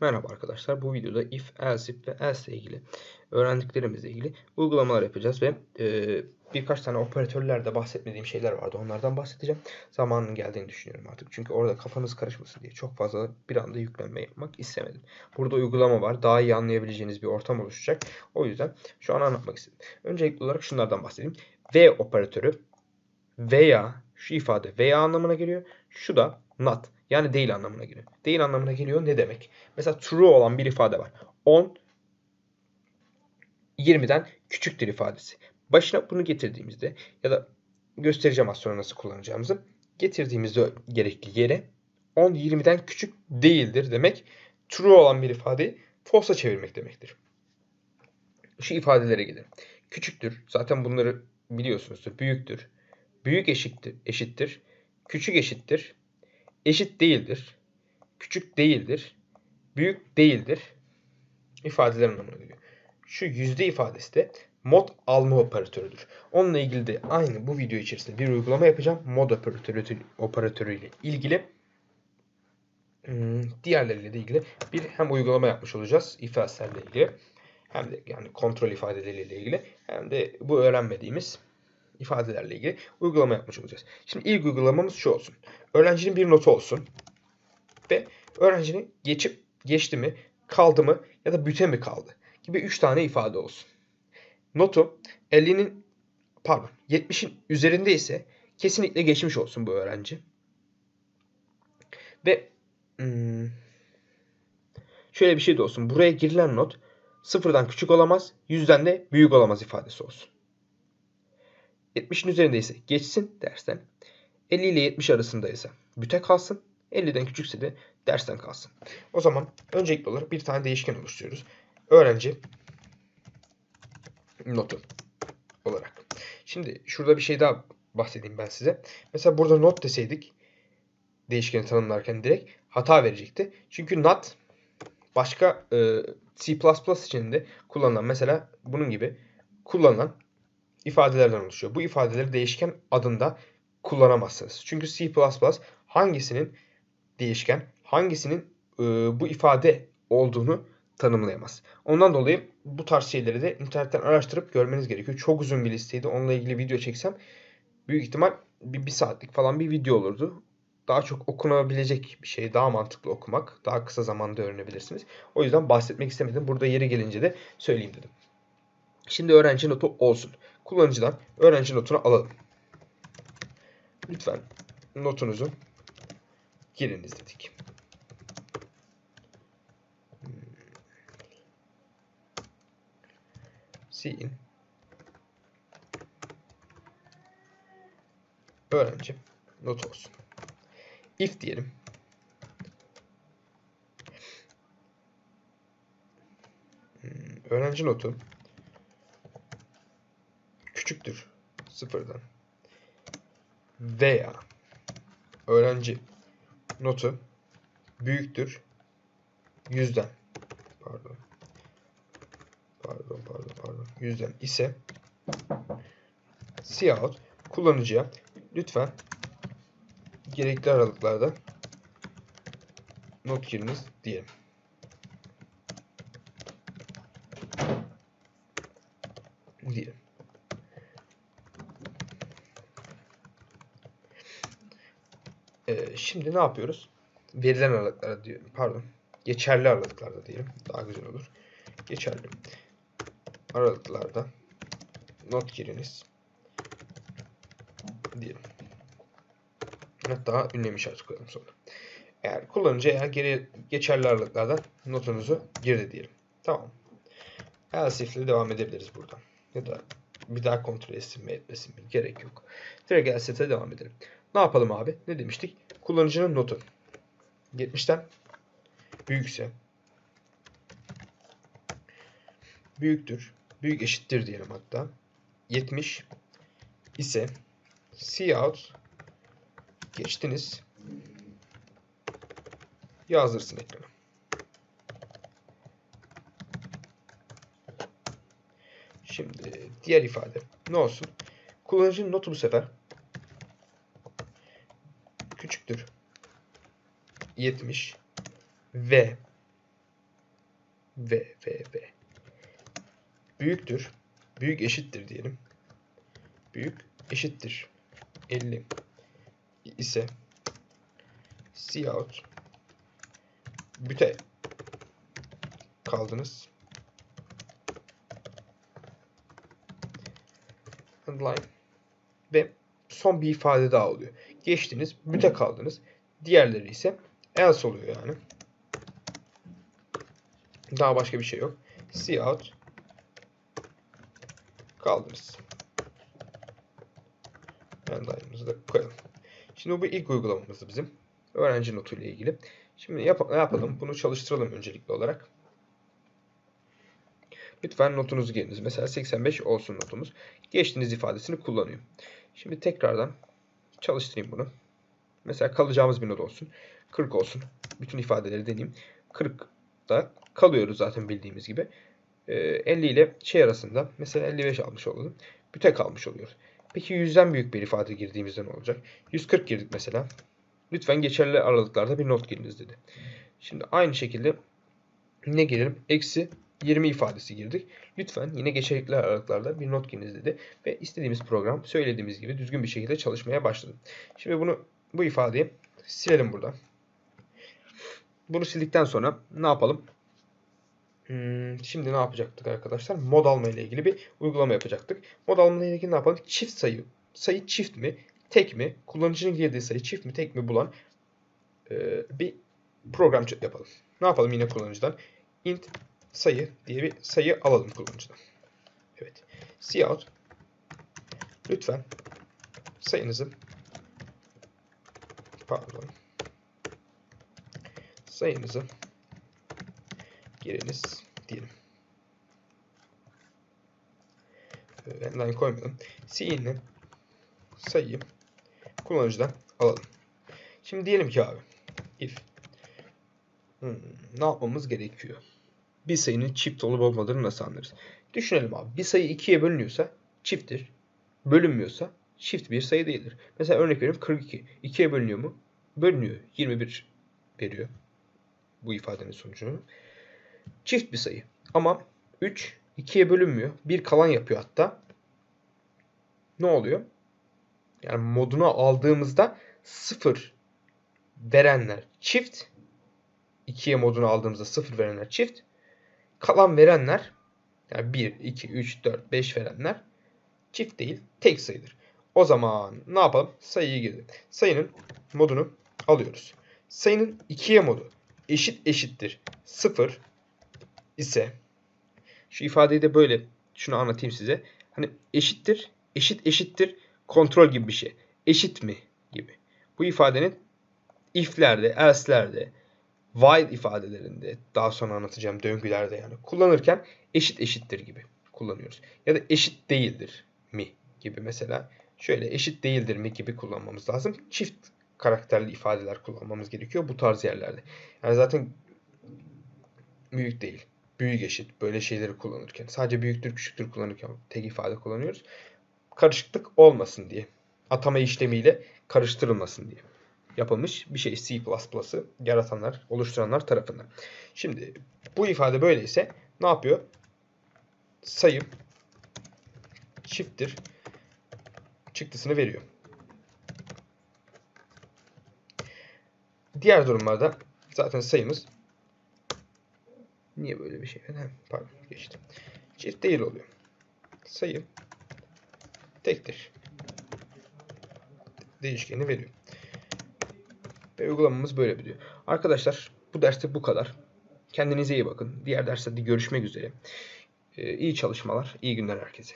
Merhaba arkadaşlar. Bu videoda if, else if ve else ile ilgili öğrendiklerimizle ilgili uygulamalar yapacağız ve e, birkaç tane operatörlerde bahsetmediğim şeyler vardı. Onlardan bahsedeceğim. Zamanın geldiğini düşünüyorum artık. Çünkü orada kafanız karışmasın diye çok fazla bir anda yüklenme yapmak istemedim. Burada uygulama var. Daha iyi anlayabileceğiniz bir ortam oluşacak. O yüzden şu an anlatmak istedim. Öncelikli olarak şunlardan bahsedeyim. V operatörü veya şu ifade veya anlamına geliyor. Şu da not yani değil anlamına geliyor. Değil anlamına geliyor ne demek? Mesela true olan bir ifade var. 10 20'den küçüktür ifadesi. Başına bunu getirdiğimizde ya da göstereceğim az sonra nasıl kullanacağımızı. Getirdiğimizde gerekli yere 10 20'den küçük değildir demek. True olan bir ifadeyi false'a çevirmek demektir. Şu ifadelere gidelim. Küçüktür. Zaten bunları biliyorsunuzdur. Büyüktür. Büyük eşittir. eşittir. Küçük eşittir eşit değildir, küçük değildir, büyük değildir ifadeler anlamına geliyor. Şu yüzde ifadesi de mod alma operatörüdür. Onunla ilgili de aynı bu video içerisinde bir uygulama yapacağım. Mod operatörü, operatörü ile ilgili hmm, diğerleriyle de ilgili bir hem uygulama yapmış olacağız ifadeslerle ilgili hem de yani kontrol ifadeleriyle ilgili hem de bu öğrenmediğimiz ifadelerle ilgili uygulama yapmış olacağız. Şimdi ilk uygulamamız şu olsun. Öğrencinin bir notu olsun. Ve öğrencinin geçip geçti mi, kaldı mı ya da büte mi kaldı gibi 3 tane ifade olsun. Notu 50'nin pardon 70'in üzerinde ise kesinlikle geçmiş olsun bu öğrenci. Ve hmm, şöyle bir şey de olsun. Buraya girilen not sıfırdan küçük olamaz, yüzden de büyük olamaz ifadesi olsun. 70'in üzerindeyse geçsin dersten. 50 ile 70 arasındaysa büte kalsın. 50'den küçükse de dersten kalsın. O zaman öncelikli olarak bir tane değişken oluşturuyoruz. Öğrenci notu olarak. Şimdi şurada bir şey daha bahsedeyim ben size. Mesela burada not deseydik değişkeni tanımlarken direkt hata verecekti. Çünkü not başka e, C++ içinde kullanılan mesela bunun gibi kullanılan ifadelerden oluşuyor. Bu ifadeleri değişken adında kullanamazsınız. Çünkü C++ hangisinin değişken, hangisinin e, bu ifade olduğunu tanımlayamaz. Ondan dolayı bu tarz şeyleri de internetten araştırıp görmeniz gerekiyor. Çok uzun bir listeydi. Onunla ilgili video çeksem büyük ihtimal bir, bir saatlik falan bir video olurdu. Daha çok okunabilecek bir şey. Daha mantıklı okumak. Daha kısa zamanda öğrenebilirsiniz. O yüzden bahsetmek istemedim. Burada yeri gelince de söyleyeyim dedim. Şimdi öğrenci notu olsun. Kullanıcıdan öğrenci notunu alalım. Lütfen notunuzu giriniz dedik. C'in öğrenci not olsun. If diyelim. Hmm, öğrenci notu küçüktür sıfırdan veya öğrenci notu büyüktür yüzden pardon pardon pardon pardon yüzden ise Cout kullanıcıya lütfen gerekli aralıklarda not giriniz diyelim. diyelim. Şimdi ne yapıyoruz? Verilen aralıklarda diyorum. Pardon. Geçerli aralıklarda diyelim. Daha güzel olur. Geçerli aralıklarda not giriniz diyelim. Hatta ünlem işareti koyalım sonra. Eğer kullanıcı eğer geri geçerli aralıklarda notunuzu girdi diyelim. Tamam. Else if ile devam edebiliriz buradan. Ya da bir daha kontrol etsin mi etmesin mi gerek yok. Direkt else'e devam edelim. Ne yapalım abi? Ne demiştik? Kullanıcının notu. 70'ten büyükse büyüktür. Büyük eşittir diyelim hatta. 70 ise cout geçtiniz yazdırsın ekrana. Şimdi diğer ifade ne olsun? Kullanıcının notu bu sefer küçüktür 70 ve V, V, V. Büyüktür. Büyük eşittir diyelim. Büyük eşittir. 50 ise Cout büte kaldınız. Line ve son bir ifade daha oluyor. Geçtiniz, büte kaldınız. Diğerleri ise else oluyor yani. Daha başka bir şey yok. Cout kaldınız. Endline'ımızı da koyalım. Şimdi bu ilk uygulamamızdı bizim. Öğrenci notu ile ilgili. Şimdi yap yapalım? Bunu çalıştıralım öncelikli olarak. Lütfen notunuzu giriniz. Mesela 85 olsun notumuz. Geçtiğiniz ifadesini kullanıyor. Şimdi tekrardan çalıştırayım bunu. Mesela kalacağımız bir not olsun. 40 olsun. Bütün ifadeleri deneyeyim. 40'da kalıyoruz zaten bildiğimiz gibi. 50 ile şey arasında mesela 55 almış olalım. Büte kalmış oluyoruz. Peki 100'den büyük bir ifade girdiğimizde ne olacak? 140 girdik mesela. Lütfen geçerli aralıklarda bir not giriniz dedi. Şimdi aynı şekilde ne girelim? Eksi 20 ifadesi girdik. Lütfen yine geçerli aralıklarda bir not giriniz dedi. Ve istediğimiz program söylediğimiz gibi düzgün bir şekilde çalışmaya başladı. Şimdi bunu bu ifadeyi silelim burada. Bunu sildikten sonra ne yapalım? Hmm, şimdi ne yapacaktık arkadaşlar? Mod alma ile ilgili bir uygulama yapacaktık. Mod alma ile ilgili ne yapalım? Çift sayı. Sayı çift mi? Tek mi? Kullanıcının girdiği sayı çift mi? Tek mi? Bulan e, bir program yapalım. Ne yapalım yine kullanıcıdan? int sayı diye bir sayı alalım kullanıcıdan. Evet. Cout lütfen sayınızı pardon sayınızı giriniz diyelim. Endline koymayalım. C'nin sayıyı kullanıcıdan alalım. Şimdi diyelim ki abi if hmm, ne yapmamız gerekiyor? Bir sayının çift olup olmadığını nasıl anlarız? Düşünelim abi. Bir sayı ikiye bölünüyorsa çifttir. Bölünmüyorsa çift bir sayı değildir. Mesela örnek veriyorum 42. 2'ye bölünüyor mu? Bölünüyor. 21 veriyor. Bu ifadenin sonucunu. Çift bir sayı. Ama 3 2'ye bölünmüyor. Bir kalan yapıyor hatta. Ne oluyor? Yani moduna aldığımızda 0 verenler çift. 2'ye modunu aldığımızda 0 verenler çift. Kalan verenler yani 1, 2, 3, 4, 5 verenler çift değil tek sayıdır. O zaman ne yapalım? Sayıyı girdik. Sayının modunu alıyoruz. Sayının 2'ye modu eşit eşittir 0 ise şu ifadeyi de böyle şunu anlatayım size. Hani eşittir, eşit eşittir kontrol gibi bir şey. Eşit mi gibi. Bu ifadenin if'lerde, else'lerde, while ifadelerinde daha sonra anlatacağım döngülerde yani kullanırken eşit eşittir gibi kullanıyoruz. Ya da eşit değildir mi gibi mesela şöyle eşit değildir mi gibi kullanmamız lazım. Çift karakterli ifadeler kullanmamız gerekiyor bu tarz yerlerde. Yani zaten büyük değil büyük eşit böyle şeyleri kullanırken sadece büyüktür küçüktür kullanırken tek ifade kullanıyoruz. Karışıklık olmasın diye. Atama işlemiyle karıştırılmasın diye yapılmış bir şey C++'ı yaratanlar, oluşturanlar tarafından. Şimdi bu ifade böyleyse ne yapıyor? Sayı çifttir çıktısını veriyor. Diğer durumlarda zaten sayımız Niye böyle bir şey? Ha, pardon geçtim. Çift değil oluyor. Sayı tektir. Değişkeni veriyor. Ve uygulamamız böyle biliyor. Arkadaşlar bu derste bu kadar. Kendinize iyi bakın. Diğer derslerde görüşmek üzere. Ee, iyi çalışmalar, iyi günler herkese.